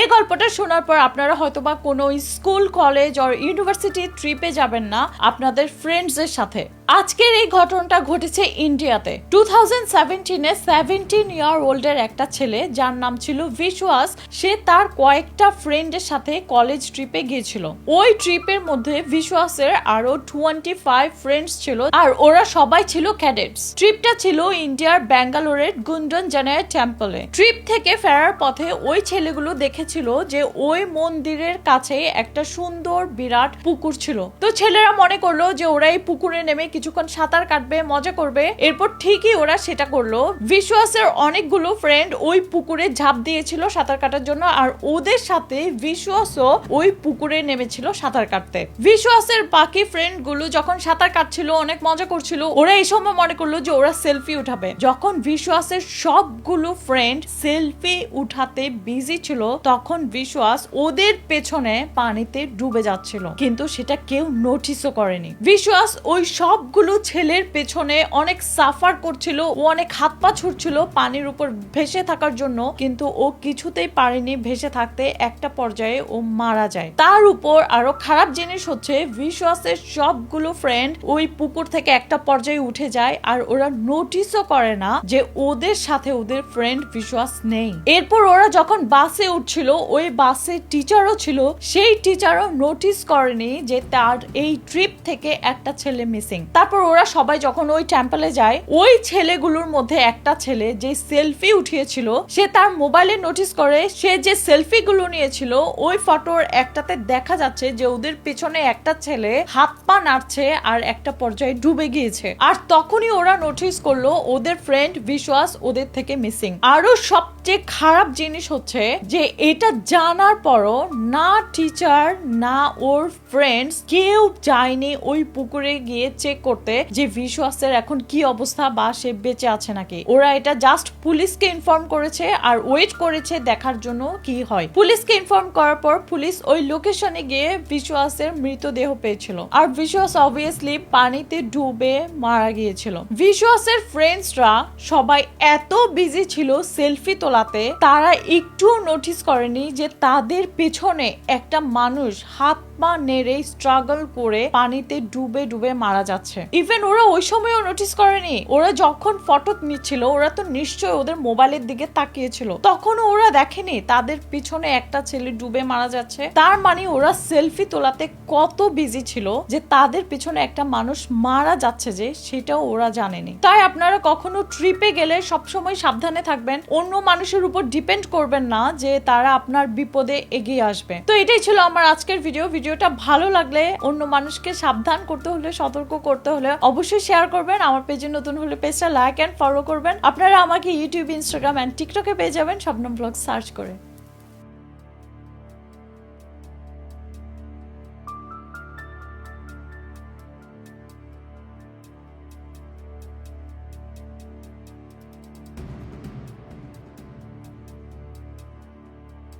এই গল্পটা শোনার পর আপনারা হয়তোবা কোনো স্কুল, কলেজ অর ইউনিভার্সিটি ট্রিপে যাবেন না আপনাদের ফ্রেন্ডসদের সাথে। আজকের এই ঘটনাটা ঘটেছে ইন্ডিয়াতে। টু থাউজেন্ড সেভেন্টিনে সেভেন্টিন ইয়ার ওল্ডের একটা ছেলে, যার নাম ছিল বিশ্বাস সে তার কয়েকটা ফ্রেন্ডের সাথে কলেজ ট্রিপে গিয়েছিল। ওই ট্রিপের মধ্যে বিশ্বাসের আরও টোয়েন্টি ফাইভ ফ্রেন্ডস ছিল আর ওরা সবাই ছিল ক্যাডেটস ট্রিপটা ছিল ইন্ডিয়ার ব্যাঙ্গালোরের গুন্ডন জানায় টেম্পলে ট্রিপ থেকে ফেরার পথে ওই ছেলেগুলো দেখেছিল যে ওই মন্দিরের কাছে একটা সুন্দর বিরাট পুকুর ছিল। তো ছেলেরা মনে করল যে ওরা এই পুকুরে নেমে কিছুক্ষণ সাঁতার কাটবে, মজা করবে। এরপর ঠিকই ওরা সেটা করল। বিশ্বাসের অনেকগুলো ফ্রেন্ড ওই পুকুরে ঝাঁপ দিয়েছিল সাঁতার কাটার জন্য আর ওদের সাথে বিশ্বাসও ওই পুকুরে নেমেছিল সাঁতার কাটতে। বিশ্বাসের বাকি ফ্রেন্ডগুলো যখন সাঁতার কাটছিল, অনেক মজা করছিল, ওরা এই সময় মনে করল যে ওরা সেলফি উঠাবে। যখন বিশ্বাসের সবগুলো ফ্রেন্ড সেলফি উঠাতে বিজি ছিল তখন বিশ্বাস ওদের পেছনে পানিতে ডুবে যাচ্ছিল। কিন্তু সেটা কেউ নোটিসও করেনি। বিশ্বাস ওই সবগুলো ছেলের পেছনে অনেক সাফার করছিল, ও অনেক হাত পা ছুটছিল পানির উপর ভেসে থাকার জন্য। কিন্তু ও কিছুতেই পারেনি ভেসে থাকতে, একটা পর্যায়ে ও মারা যায়। তার উপর আরও খারাপ জিনিস হচ্ছে, বিশ্বাসের সবগুলো ফ্রেন্ড ওই পুকুর থেকে একটা পর্যায়ে উঠে যায় আর ওরা নোটিসও করে না যে ওদের সাথে ওদের ফ্রেন্ড বিশ্বাস নেই। এরপর ওরা যখন বাসে উঠছিল ওই বাসে টিচারও ছিল। সেই টিচারও নোটিস করেনি যে তার এই ট্রিপ থেকে একটা ছেলে মিসিং তারপর ওরা সবাই যখন ওই টেম্পলে যায়, ওই ছেলেগুলোর মধ্যে একটা ছেলে যে সেলফি উঠিয়েছিল, সে তার মোবাইলে নোটিস করে, সে যে সেলফি গুলো নিয়েছিল, ওই ফটোর একটাতে দেখা যাচ্ছে যে ওদের পেছনে একটা ছেলে হাত পা নাড়ছে আর একটা পর্যায়ে ডুবে গিয়েছে। আর তখনই ওরা নোটিস করল ওদের ফ্রেন্ড বিশ্বাস ওদের থেকে মিসিং আরও সবচেয়ে খারাপ জিনিস হচ্ছে যে এটা জানার পরও না টিচার না ওর ফ্রেন্ডস কেউ যায়নি ওই পুকুরে গিয়ে চেক করতে যে বিশ্বাসের এখন কি অবস্থা বা সে বেঁচে আছে নাকি। ওরা এটা জাস্ট পুলিশকে ইনফর্ম করেছে আর ওয়েট করেছে দেখার জন্য কি হয়। পুলিশকে ইনফর্ম করার পর পুলিশ ওই লোকেশনে গিয়ে বিশ্বাসের মৃতদেহ পেয়েছিল। আর বিশ্বাস অবভিয়াসলি পানিতে ডুবে মারা গিয়েছিল। বিশ্বাসের ফ্রেন্ডসরা সবাই এত বিজি ছিল সেলফি তোলাতে, তারা একটু নোটিস করেনি যে তাদের পেছনে একটা মানুষ হাত পা নেড়ে স্ট্রাগল করে পানিতে ডুবে ডুবে মারা যাচ্ছে। ইভেন ওরা ওই সময়ও নোটিস করেনি। ওরা যখন ফটো নিচ্ছিল, ওরা তো নিশ্চয়ই ওদের মোবাইলের দিকে তাকিয়েছিল। তখনও ওরা দেখেনি তাদের পিছনে একটা ছেলে ডুবে মারা যাচ্ছে। তার মানে ওরা সেলফি তোলাতে কত বিজি ছিল যে তাদের পিছনে একটা মানুষ মারা যাচ্ছে যে সেটাও ওরা জানেনি। তাই আপনারা কখনো ট্রিপে গেলে সবসময় সাবধানে থাকবেন। অন্য মানুষের উপর ডিপেন্ড করবেন না যে তারা আপনার বিপদে এগিয়ে আসবে। তো এটাই ছিল আমার আজকের ভিডিও ভিডিও ভিডিওটা ভালো লাগলে অন্য মানুষকে সাবধান করতে হলে, সতর্ক করতে হলে অবশ্যই শেয়ার করবেন। আমার পেজে নতুন হলে পেজটা লাইক অ্যান্ড ফলো করবেন। আপনারা আমাকে ইউটিউব ইনস্টাগ্রাম অ্যান্ড টিকটকে পেয়ে যাবেন। স্বপ্ন ব্লগ সার্চ করে।